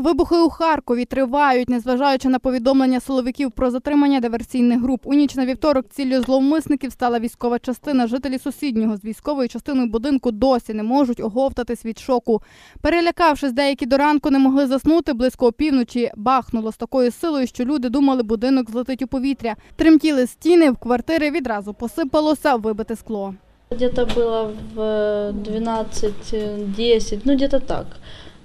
Вибухи у Харкові тривають, незважаючи на повідомлення силовиків про затримання диверсійних груп. У ніч на вівторок ціллю зловмисників стала військова частина. Жителі сусіднього з військовою частиною будинку досі не можуть оговтатись від шоку. Перелякавшись, деякі до ранку не могли заснути. Близько опівночі бахнуло з такою силою, що люди думали, будинок злетить у повітря. Тремтіли стіни, в квартири відразу посипалося вибите скло. Где-то было в э, 12-10, ну где-то так.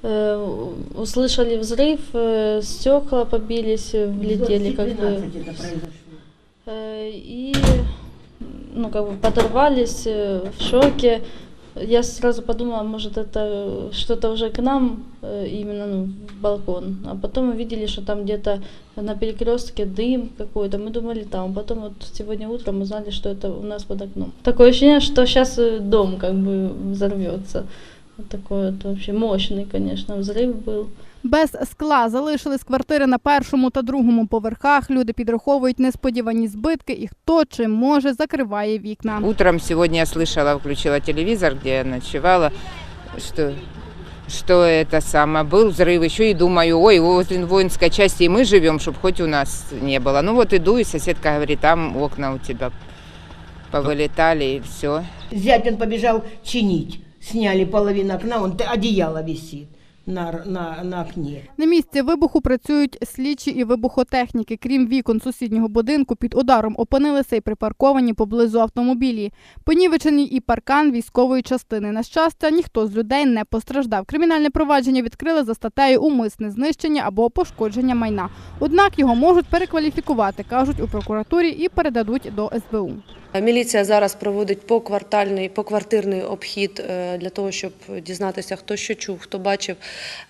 Э, Услышали взрыв, э, стекла побились, э, влетели как бы. Э, И ну, как бы подорвались э, в шоке. Я сразу подумала, может это что-то уже к нам, э, именно ну, в балкон. А потом мы видели, что там где-то на перекрестке дым какой-то. Мы думали там. Потом вот сегодня утром мы знали, что это у нас под окном. Такое ощущение, что сейчас дом как бы взорвется. Вот такой вот вообще мощный, конечно, взрыв был. Без скла залишились квартири на першому та другому поверхах. Люди підраховують несподівані збитки і хто чим може закриває вікна. Утром сегодня я слышала, включила телевизор, где я ночевала, что, что это самое, был взрыв, еще и думаю, ой, возле воинской части и мы живем, чтобы хоть у нас не было. Ну вот иду, и соседка говорит, там окна у тебя повылетали, и все. Зять он побежал чинить. Сняли половину окна, он одеяло висит на, на, на окне. На місці вибуху працюють слідчі і вибухотехніки. Крім вікон сусіднього будинку, під ударом опинилися й припарковані поблизу автомобілі. Понівечений і паркан військової частини. На щастя, ніхто з людей не постраждав. Кримінальне провадження відкрили за статтею умисне знищення або пошкодження майна. Однак його можуть перекваліфікувати, кажуть у прокуратурі, і передадуть до СБУ. Міліція зараз проводить поквартальний, поквартирний обхід е, для того, щоб дізнатися, хто що чув, хто бачив,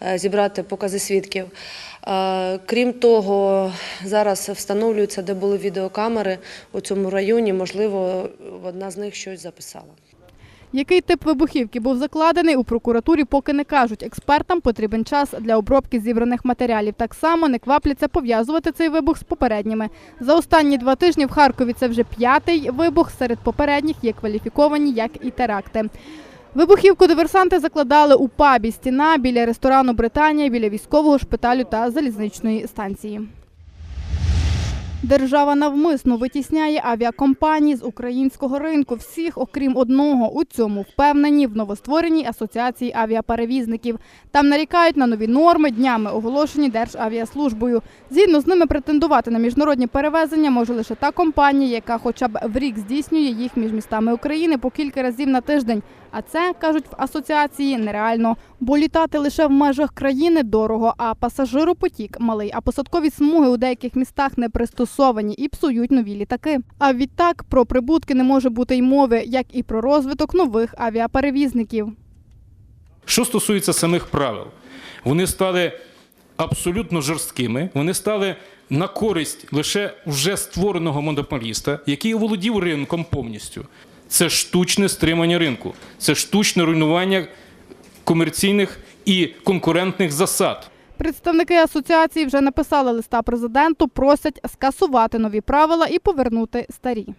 е, зібрати покази свідків. Е, Крім того, зараз встановлюється, де були відеокамери у цьому районі. Можливо, одна з них щось записала. Який тип вибухівки був закладений у прокуратурі, поки не кажуть. Експертам потрібен час для обробки зібраних матеріалів. Так само не квапляться пов'язувати цей вибух з попередніми. За останні два тижні в Харкові це вже п'ятий вибух. Серед попередніх є кваліфіковані як і теракти. Вибухівку диверсанти закладали у пабі стіна біля ресторану Британія, біля військового шпиталю та залізничної станції. Держава навмисно витісняє авіакомпанії з українського ринку. Всіх, окрім одного, у цьому впевнені в новоствореній асоціації авіаперевізників. Там нарікають на нові норми, днями оголошені Державіаслужбою. Згідно з ними претендувати на міжнародні перевезення може лише та компанія, яка хоча б в рік здійснює їх між містами України по кілька разів на тиждень. А це кажуть в асоціації нереально, бо літати лише в межах країни дорого, а пасажиропотік малий, а посадкові смуги у деяких містах не пристосовані і псують нові літаки. А відтак про прибутки не може бути й мови, як і про розвиток нових авіаперевізників. Що стосується самих правил, вони стали абсолютно жорсткими, вони стали на користь лише вже створеного монополіста, який оволодів ринком повністю. Це штучне стримання ринку, це штучне руйнування комерційних і конкурентних засад. Представники асоціації вже написали листа президенту, просять скасувати нові правила і повернути старі.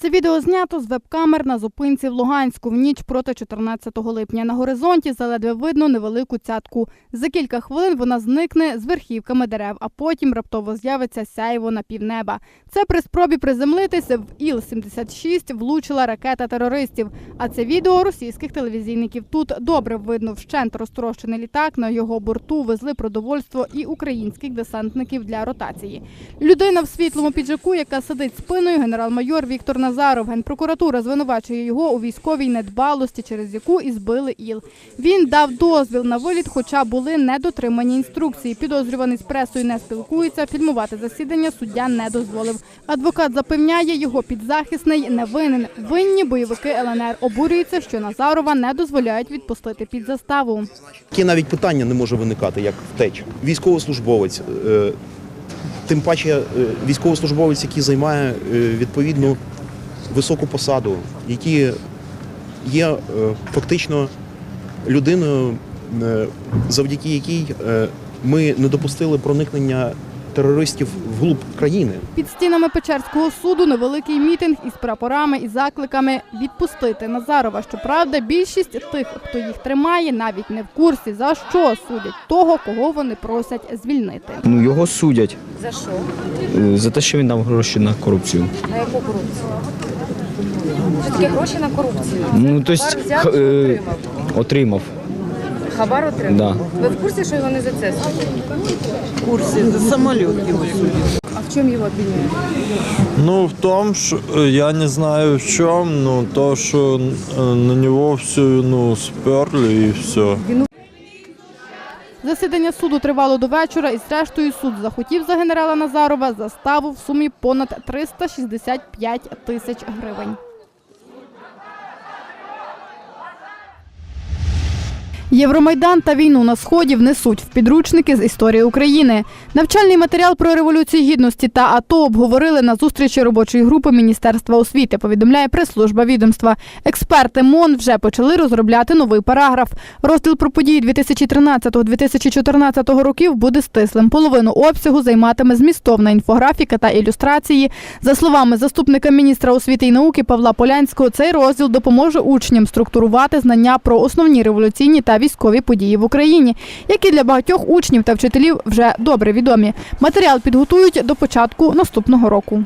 Це відео знято з веб-камер на зупинці в Луганську в ніч проти 14 липня. На горизонті заледве видно невелику цятку. За кілька хвилин вона зникне з верхівками дерев, а потім раптово з'явиться сяйво на півнеба. Це при спробі приземлитися в Іл-76 влучила ракета терористів. А це відео російських телевізійників. Тут добре видно вщент розтрощений літак. На його борту везли продовольство і українських десантників для ротації. Людина в світлому піджаку, яка сидить спиною, генерал-майор Віктор Назаров. Генпрокуратура звинувачує його у військовій недбалості, через яку і збили іл. Він дав дозвіл на виліт, хоча були недотримані інструкції. Підозрюваний з пресою не спілкується. Фільмувати засідання суддя не дозволив. Адвокат запевняє, його підзахисний не винен. Винні бойовики ЛНР обурюються, що Назарова не дозволяють відпустити під заставу. Таке навіть питання не може виникати, як втеча. Військовослужбовець, е, тим паче е, військовослужбовець, який займає е, відповідну високу посаду, які є е, фактично людиною, е, завдяки якій е, ми не допустили проникнення терористів вглуб країни. Під стінами Печерського суду невеликий мітинг із прапорами і закликами відпустити Назарова. Щоправда, більшість тих, хто їх тримає, навіть не в курсі за що судять того, кого вони просять звільнити. Ну його судять. За що? За те, що він дав гроші на корупцію. На яку корупцію? Що таке гроші на корупцію? Ну тобто е, отримав? Хабар отримав? Да. Ви в курсі, що його не за це судять? В курсе, за самолет его судят. А в чому його обвиняють? Ну, в том, что я не знаю в чем, но то, что э, на него все, ну, сперли и все. Засідання суду тривало до вечора, і зрештою суд захотів за генерала Назарова заставу в сумі понад 365 тисяч гривень. Євромайдан та війну на сході внесуть в підручники з історії України. Навчальний матеріал про революцію гідності та АТО обговорили на зустрічі робочої групи Міністерства освіти. Повідомляє прес-служба відомства. Експерти МОН вже почали розробляти новий параграф. Розділ про події 2013-2014 років буде стислим. Половину обсягу займатиме змістовна інфографіка та ілюстрації. За словами заступника міністра освіти і науки Павла Полянського, цей розділ допоможе учням структурувати знання про основні революційні та військові події в Україні, які для багатьох учнів та вчителів вже добре відомі. Матеріал підготують до початку наступного року.